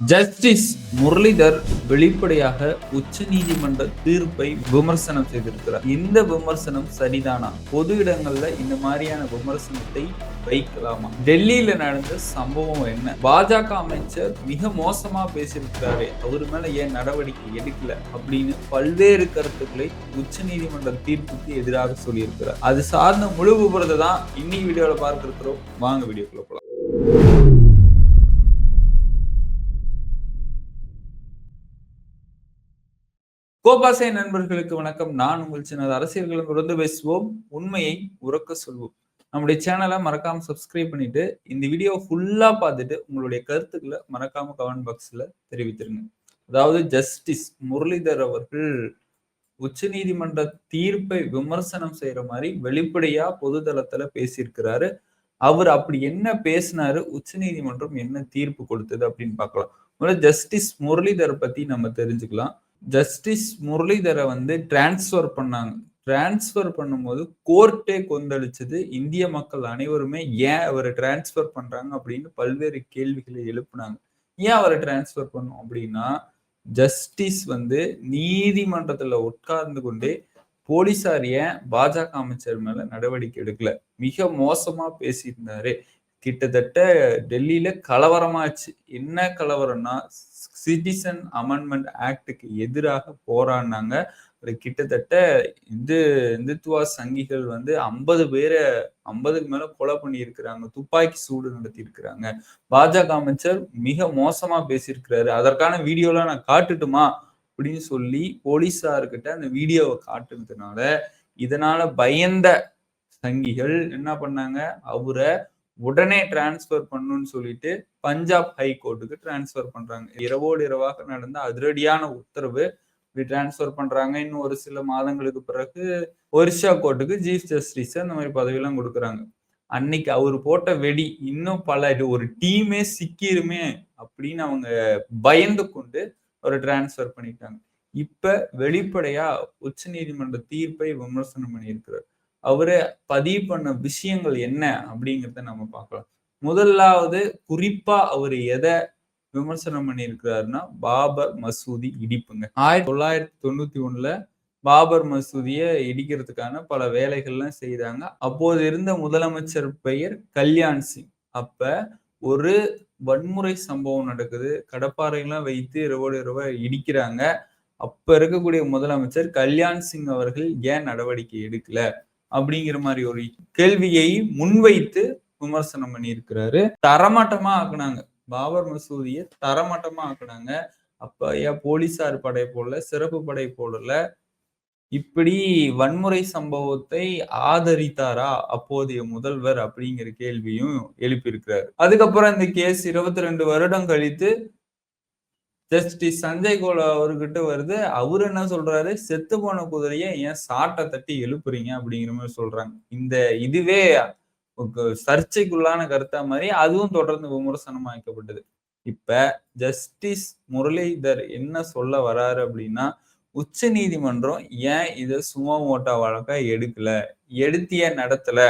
Justice Muralidhar வெளிப்படையாக உச்ச நீதிமன்ற தீர்ப்பை விமர்சனம் செய்திருக்கிறார். இந்த விமர்சனம் சரிதானா? பொது இடங்கள்ல இந்த மாதிரியான விமர்சனத்தை வைக்கலாமா? டெல்லியில நடந்த சம்பவம் என்ன? பாஜக அமைச்சர் மிக மோசமா பேசியிருக்கிறாரு அவர் மேல ஏன் நடவடிக்கை எடுக்கல அப்படின்னு பல்வேறு கருத்துக்களை உச்ச நீதிமன்ற தீர்ப்புக்கு எதிராக சொல்லியிருக்கிறார். அது சார்ந்த முழு விபரத்தை தான் இன்னைக்கு வீடியோல பார்க்க இருக்கிறோம் வாங்க வீடியோக்குள்ள போலாம். கோபாசை நண்பர்களுக்கு வணக்கம். நான் உங்கள் சின்னது அரசியல்களும் தொடர்ந்து பேசுவோம். உண்மையை உறக்க சொல்வோம். நம்முடைய சேனலை மறக்காம சப்ஸ்கிரைப் பண்ணிட்டு இந்த வீடியோ ஃபுல்லா பார்த்துட்டு உங்களுடைய கருத்துக்களை மறக்காம கமெண்ட் பாக்ஸ்ல தெரிவித்திருங்க. அதாவது ஜஸ்டிஸ் முரளிதர் அவர்கள் உச்ச நீதிமன்ற தீர்ப்பை விமர்சனம் செய்யற மாதிரி வெளிப்படையா பொது தளத்துல பேசியிருக்கிறாரு. அவர் அப்படி என்ன பேசினாரு? உச்ச நீதிமன்றம் என்ன தீர்ப்பு கொடுத்தது அப்படின்னு பார்க்கலாம். முதல்ல ஜஸ்டிஸ் முரளிதர் பத்தி நம்ம தெரிஞ்சுக்கலாம். ஜஸ்டிஸ் முரளிதரை வந்து டிரான்ஸ்ஃபர் பண்ணாங்க. டிரான்ஸ்ஃபர் பண்ணும்போது கோர்ட்டே கொந்தளிச்சது இந்திய மக்கள் அனைவருமே ஏன் அவரை டிரான்ஸ்ஃபர் பண்றாங்க அப்படின்னு பல்வேறு கேள்விகளை எழுப்புனாங்க. ஏன் அவரை டிரான்ஸ்ஃபர் பண்ணும் அப்படின்னா ஜஸ்டிஸ் வந்து நீதிமன்றத்துல உட்கார்ந்து கொண்டே போலீசார் ஏன் பாஜக அமைச்சர் மேல நடவடிக்கை எடுக்கல? மிக மோசமா பேசியிருந்தாரு. கிட்டத்தட்ட டெல்லியில கலவரமாச்சு. என்ன கலவரம்னா சிட்டிசன் அமெண்ட்மெண்ட் ஆக்டுக்கு எதிராக போராடினாங்க. ஒரு கிட்டத்தட்ட இந்து இந்துத்துவா சங்கிகள் வந்து ஐம்பது பேரை ஐம்பதுக்கு மேல கொலை பண்ணியிருக்கிறாங்க. துப்பாக்கி சூடு நடத்தி இருக்கிறாங்க பாஜக அமைச்சர் மிக மோசமா பேசியிருக்கிறாரு. அதற்கான வீடியோலாம் நான் காட்டுட்டுமா அப்படின்னு சொல்லி போலீஸார்கிட்ட அந்த வீடியோவை காட்டுனதுனால இதனால பயந்த சங்கிகள் என்ன பண்ணாங்க? அவரை உடனே டிரான்ஸ்ஃபர் பண்ணுன்னு சொல்லிட்டு பஞ்சாப் ஹை கோர்ட்டுக்கு டிரான்ஸ்ஃபர் பண்றாங்க. இரவோடு இரவாக நடந்த அதிரடியான உத்தரவு இப்படி டிரான்ஸ்ஃபர் பண்றாங்க. இன்னும் ஒரு சில மாதங்களுக்கு பிறகு ஒரிஷா கோர்ட்டுக்கு சீஃப் ஜஸ்டிஸ் அந்த மாதிரி பதவியெல்லாம் கொடுக்குறாங்க. அன்னைக்கு அவர் போட்ட வெடி இன்னும் பல ஒரு டீமே சிக்கிருமே அப்படின்னு அவங்க பயந்து கொண்டு ஒரு டிரான்ஸ்ஃபர் பண்ணிட்டாங்க. இப்ப வெளிப்படையா உச்ச நீதிமன்ற தீர்ப்பை விமர்சனம் பண்ணியிருக்கிறார். அவரு பதிவு பண்ண விஷயங்கள் என்ன அப்படிங்கிறத நம்ம பார்க்கலாம். முதலாவது குறிப்பா அவர் எதை விமர்சனம் பண்ணியிருக்கிறாருன்னா பாபர் மசூதி இடிப்புங்க. ஆயிரத்தி தொள்ளாயிரத்தி தொண்ணூத்தி ஒண்ணுல பாபர் மசூதியை இடிக்கிறதுக்கான பல வேலைகள்லாம் செய்தாங்க. அப்போது இருந்த முதலமைச்சர் பெயர் கல்யாண் சிங். அப்ப ஒரு வன்முறை சம்பவம் நடக்குது. கடப்பாறைகள்லாம் வைத்து இரவோடு இரவ இடிக்கிறாங்க. அப்ப இருக்கக்கூடிய முதலமைச்சர் கல்யாண் சிங் அவர்கள் ஏன் நடவடிக்கை எடுக்கல? அப்படிங்கிற மாதிரி ஒரு கேள்வியை முன்வைத்து விமர்சனம் பண்ணியிருக்கிறாரு. தரமட்டமா ஆக்குனாங்க. பாபர் மசூதியை தரமட்டமா ஆக்குனாங்க. அப்ப ஏன் போலீசார் படை போடல சிறப்பு படை போடல இப்படி வன்முறை சம்பவத்தை ஆதரித்தாரா அப்போதைய முதல்வர் அப்படிங்கிற கேள்வியும் எழுப்பியிருக்கிறாரு. அதுக்கப்புறம் இந்த கேஸ் இருபத்தி ரெண்டு வருடம் கழித்து ஜஸ்டிஸ் சஞ்சய் கோல் அவர்கிட்ட வருது. அவர் என்ன சொல்றாரு? செத்து போன குதிரைய ஏன் சாட்டை தட்டி எழுப்புறீங்க அப்படிங்கிற மாதிரி சொல்றாங்க. இந்த இதுவே சர்ச்சைக்குள்ளான கருத்தா மாதிரி அதுவும் தொடர்ந்து விமர்சனம் விமர்சனமாக்கப்பட்டது. இப்ப ஜஸ்டிஸ் முரளிதர் என்ன சொல்ல வராரு அப்படின்னா உச்ச நீதிமன்றம் ஏன் இதை சும்மா மோட்டா வழக்கா எடுக்கல? எடுத்திய நடத்தல?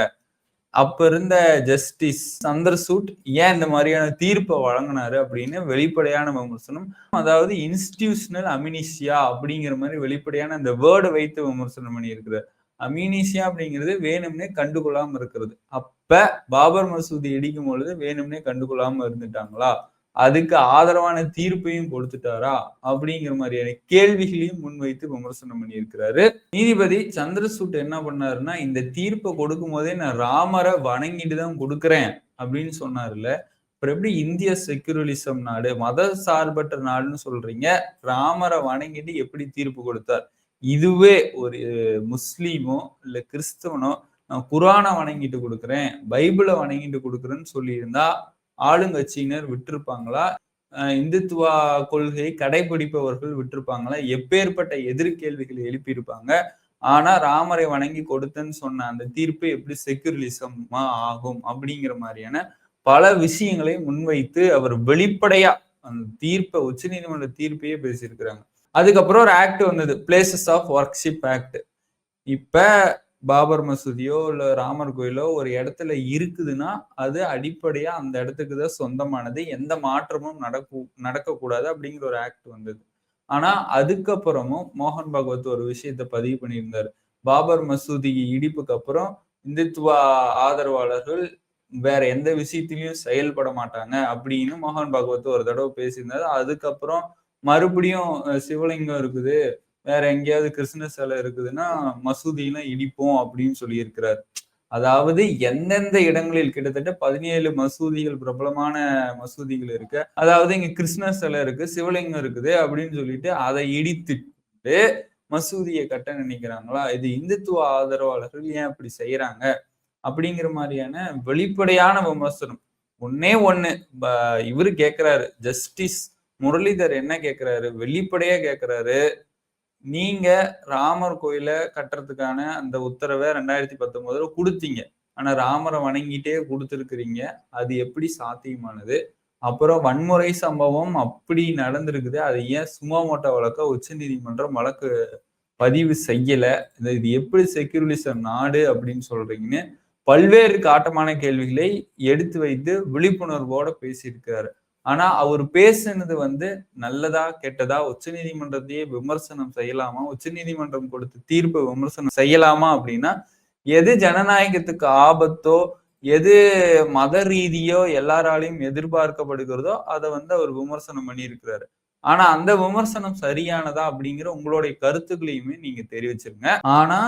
அப்ப இருந்த ஜஸ்டிஸ் சந்திரசூட் ஏன் இந்த மாதிரியான தீர்ப்பை வழங்கினாரு அப்படின்னு வெளிப்படையான விமர்சனம் அதாவது இன்ஸ்டிடியூஷனல் அமினிஷியா அப்படிங்கிற மாதிரி வெளிப்படையான அந்த வேர்டை வைத்து விமர்சனம் பண்ணியிருக்கிறார். அமினிஷியா அப்படிங்கிறது வேணும்னே கண்டுகொள்ளாம இருக்கிறது. அப்ப பாபர் மசூதி இடிக்கும் பொழுது வேணும்னே கண்டுகொள்ளாம இருந்துட்டாங்களா? அதுக்கு ஆதரவான தீர்ப்பையும் கொடுத்துட்டாரா அப்படிங்கிற மாதிரியான கேள்விகளையும் முன்வைத்து விமர்சனம் பண்ணியிருக்கிறாரு. நீதிபதி சந்திரசூட் என்ன பண்ணாருன்னா இந்த தீர்ப்பை கொடுக்கும் போதே நான் ராமரை வணங்கிட்டு தான் கொடுக்குறேன் அப்படின்னு சொன்னார்ல அப்புறம் எப்படி இந்திய செக்யூரலிசம் நாடு மத சார்பற்ற நாடுன்னு சொல்றீங்க ராமரை வணங்கிட்டு எப்படி தீர்ப்பு கொடுத்தார்? இதுவே ஒரு முஸ்லீமோ இல்ல கிறிஸ்தவனோ நான் குரானை வணங்கிட்டு கொடுக்குறேன் பைபிளை வணங்கிட்டு கொடுக்குறேன்னு சொல்லியிருந்தா ஆளுங்கட்சியினர் விட்டிருப்பாங்களா? இந்துத்துவா கொள்கையை கடைபிடிப்பவர்கள் விட்டிருப்பாங்களா? எப்பேற்பட்ட எதிர்கேள்விகள் எழுப்பியிருப்பாங்க? ஆனா ராமரை வணங்கி கொடுத்தேன்னு சொன்ன அந்த தீர்ப்பு எப்படி செக்யூரலிசமா ஆகும் அப்படிங்கிற மாதிரியான பல விஷயங்களை முன்வைத்து அவர் வெளிப்படையா அந்த தீர்ப்பை உச்ச நீதிமன்ற தீர்ப்பையே பேசியிருக்கிறாங்க. அதுக்கப்புறம் ஒரு ஆக்ட் வந்தது. பிளேசஸ் ஆஃப் ஒர்க்ஷிப் ஆக்ட் இப்ப பாபர் மசூதியோ இல்ல ராமர் கோயிலோ ஒரு இடத்துல இருக்குதுன்னா அது அடிப்படையா அந்த இடத்துக்கு தான் சொந்தமானது. எந்த மாற்றமும் நடக்க நடக்கக்கூடாது அப்படிங்கிற ஒரு ஆக்ட் வந்தது. ஆனா அதுக்கப்புறமும் மோகன் பகவத் ஒரு விஷயத்த பதிவு பண்ணியிருந்தாரு. பாபர் மசூதி இடிப்புக்கு அப்புறம் இந்துத்துவ ஆதரவாளர்கள் வேற எந்த விஷயத்திலையும் செயல்பட மாட்டாங்க அப்படின்னு மோகன் பகவத் ஒரு தடவை பேசியிருந்தாரு. அதுக்கப்புறம் மறுபடியும் சிவலிங்கம் இருக்குது. வேற எங்கேயாவது கிருஷ்ண சிலை இருக்குதுன்னா மசூதியெல்லாம் இடிப்போம் அப்படின்னு சொல்லியிருக்கிறார். அதாவது எந்தெந்த இடங்களில் கிட்டத்தட்ட பதினேழு மசூதிகள் பிரபலமான மசூதிகள் இருக்கு. அதாவது இங்க கிருஷ்ண சிலை இருக்கு சிவலிங்கம் இருக்குது அப்படின்னு சொல்லிட்டு அதை இடித்துட்டு மசூதியை கட்ட நினைக்கிறாங்களா? இது இந்துத்துவ ஆதரவாளர்கள் ஏன் அப்படி செய்யறாங்க அப்படிங்கிற மாதிரியான வெளிப்படையான விமர்சனம். ஒன்னே ஒண்ணு. இவரு கேக்குறாரு ஜஸ்டிஸ் முரளிதர் என்ன கேக்குறாரு? வெளிப்படையா கேக்குறாரு. நீங்க ராமர் கோயில கட்டுறதுக்கான அந்த உத்தரவை ரெண்டாயிரத்தி பத்தொன்பதுல கொடுத்தீங்க. ஆனா ராமரை வணங்கிட்டே கொடுத்துருக்குறீங்க. அது எப்படி சாத்தியமானது? அப்புறம் வன்முறை சம்பவம் அப்படி நடந்திருக்குது. அதை ஏன் சுமோமோட்டோ வழக்க உச்ச நீதிமன்றம் வழக்கு பதிவு செய்யல? இது எப்படி செக்யூரிலிசம் நாடு அப்படின்னு சொல்றீங்கன்னு பல்வேறு காட்டமான கேள்விகளை எடுத்து வைத்து விழிப்புணர்வோட பேசியிருக்கிறாரு. ஆனா அவர் பேசுனது வந்து நல்லதா கெட்டதா உச்ச நீதிமன்றத்தையே விமர்சனம் செய்யலாமா? உச்ச நீதிமன்றம் கொடுத்த தீர்ப்பை விமர்சனம் செய்யலாமா அப்படின்னா எது ஜனநாயகத்துக்கு ஆபத்தோ எது மத ரீதியோ எல்லாராலையும் எதிர்பார்க்கப்படுகிறதோ அதை வந்து அவர் விமர்சனம் பண்ணியிருக்கிறாரு. ஆனா அந்த விமர்சனம் சரியானதா அப்படிங்கிற உங்களுடைய கருத்துக்களையுமே நீங்க தெரிவிச்சிருங்க. ஆனா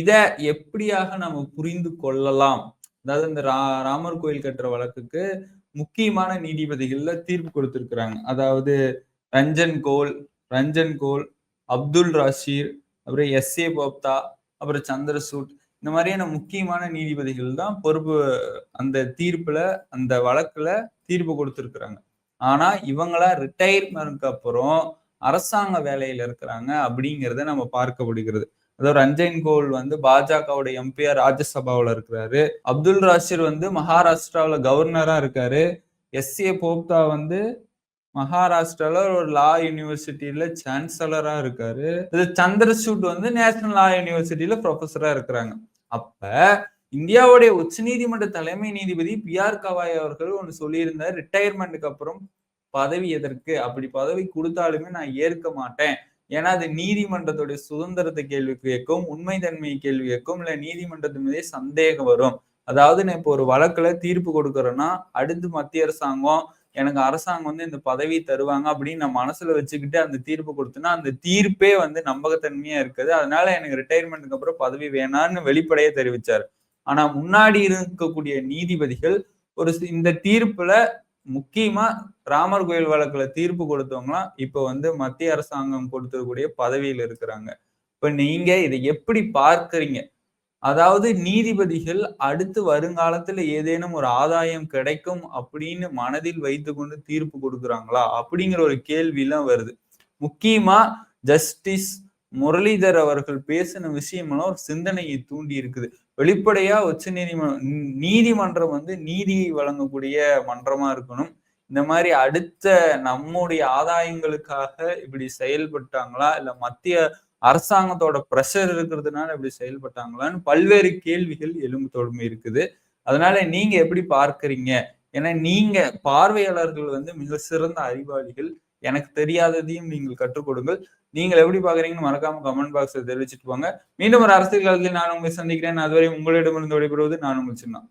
இத எப்படியாக நம்ம புரிந்து கொள்ளலாம்? அதாவது இந்த ரா ராமர் கோயில் கட்டுற வழக்குக்கு முக்கியமான நீதிபதிகள்ல தீர்ப்பு கொடுத்திருக்கிறாங்க. அதாவது ரஞ்சன் கோல் ரஞ்சன் கோல் அப்துல் ராஷீர் அப்புறம் எஸ் ஏ போப்தா அப்புறம் சந்திரசூட். இந்த மாதிரியான முக்கியமான நீதிபதிகள் தான் பொறுப்பு அந்த தீர்ப்புல அந்த வழக்குல தீர்ப்பு கொடுத்திருக்கிறாங்க. ஆனா இவங்களா ரிட்டையர்மெண்ட்க்கு அப்புறம் அரசாங்க வேலையில இருக்கிறாங்க அப்படிங்கிறத நம்ம பார்க்கப்படுகிறது அதாவது ரஞ்சன் கோல் வந்து பாஜகவோட எம்பியா ராஜ்யசபாவில் இருக்கிறாரு. அப்துல் ராஷிர் வந்து மகாராஷ்டிராவில் கவர்னராக இருக்காரு. எஸ் ஏ போப்தா வந்து மகாராஷ்டிராவில் ஒரு லா யூனிவர்சிட்டியில சான்சலராக இருக்காரு. இது சந்திரசூட் வந்து நேஷனல் லா யூனிவர்சிட்டியில ப்ரொஃபஸராக இருக்கிறாங்க. அப்ப இந்தியாவுடைய உச்ச நீதிமன்ற தலைமை நீதிபதி பி ஆர் கவாய் அவர்கள் ஒன்று சொல்லியிருந்தார். ரிட்டையர்மெண்ட்டுக்கு அப்புறம் பதவி எதற்கு? அப்படி பதவி கொடுத்தாலுமே நான் ஏற்க மாட்டேன். ஏன்னா அது நீதிமன்றத்துடைய சுதந்திரத்தை கேள்வி கேட்கும் உண்மை தன்மையை கேள்வி கேட்கும் இல்லை நீதிமன்றத்து மீதே சந்தேகம் வரும். அதாவது நான் இப்போ ஒரு வழக்குல தீர்ப்பு கொடுக்குறேன்னா அடுத்து மத்திய அரசாங்கம் எனக்கு அரசாங்கம் வந்து இந்த பதவி தருவாங்க அப்படின்னு நான் மனசுல வச்சுக்கிட்டு அந்த தீர்ப்பு கொடுத்தேன்னா அந்த தீர்ப்பே வந்து நம்பகத்தன்மையா இருக்குது. அதனால எனக்கு ரிட்டையர்மெண்ட்டுக்கு அப்புறம் பதவி வேணான்னு வெளிப்படையே தெரிவிச்சார். ஆனா முன்னாடி இருக்கக்கூடிய நீதிபதிகள் ஒரு இந்த தீர்ப்புல முக்கியமா ராமர் கோயில் வழக்குல தீர்ப்பு கொடுத்தவங்களாம் இப்ப வந்து மத்திய அரசாங்கம் கொடுத்தக்கூடிய பதவியில் இருக்கிறாங்க. இப்ப நீங்க இதை எப்படி பார்க்கறீங்க? அதாவது நீதிபதிகள் அடுத்து வருங்காலத்துல ஏதேனும் ஒரு ஆதாயம் கிடைக்கும் அப்படின்னு மனதில் வைத்து கொண்டு தீர்ப்பு கொடுக்குறாங்களா? அப்படிங்கிற ஒரு கேள்வி எல்லாம் வருது. முக்கியமா ஜஸ்டிஸ் முரளிதர் அவர்கள் பேசின விஷயமெல்லாம் ஒரு சிந்தனையை தூண்டி இருக்குது. வெளிப்படையா உச்ச நீதிமன்றம் நீதிமன்றம் வந்து நீதி வழங்கக்கூடிய மன்றமா இருக்கணும். இந்த மாதிரி அடுத்த நம்முடைய ஆதாயங்களுக்காக இப்படி செயல்பட்டாங்களா? இல்ல மத்திய அரசாங்கத்தோட ப்ரெஷர் இருக்கிறதுனால இப்படி செயல்பட்டாங்களான்னு பல்வேறு கேள்விகள் எலும்பு தொடுமை இருக்குது. அதனால நீங்க எப்படி பார்க்கறீங்க? ஏன்னா நீங்க பார்வையாளர்கள் வந்து மிக சிறந்த அறிவாளிகள். எனக்கு தெரியாததையும் நீங்கள் கற்றுக் கொடுங்கள். நீங்கள் எப்படி பாக்குறீங்கன்னு மறக்காம கமெண்ட் பாக்ஸ்ல தெரிவிச்சுட்டு போங்க. மீண்டும் ஒரு அரசியல் காலத்தில் நான் உங்களை சந்திக்கிறேன். அதுவரை உங்களிடமிருந்து விடைபெறுவது நான் உங்கள் சின்ன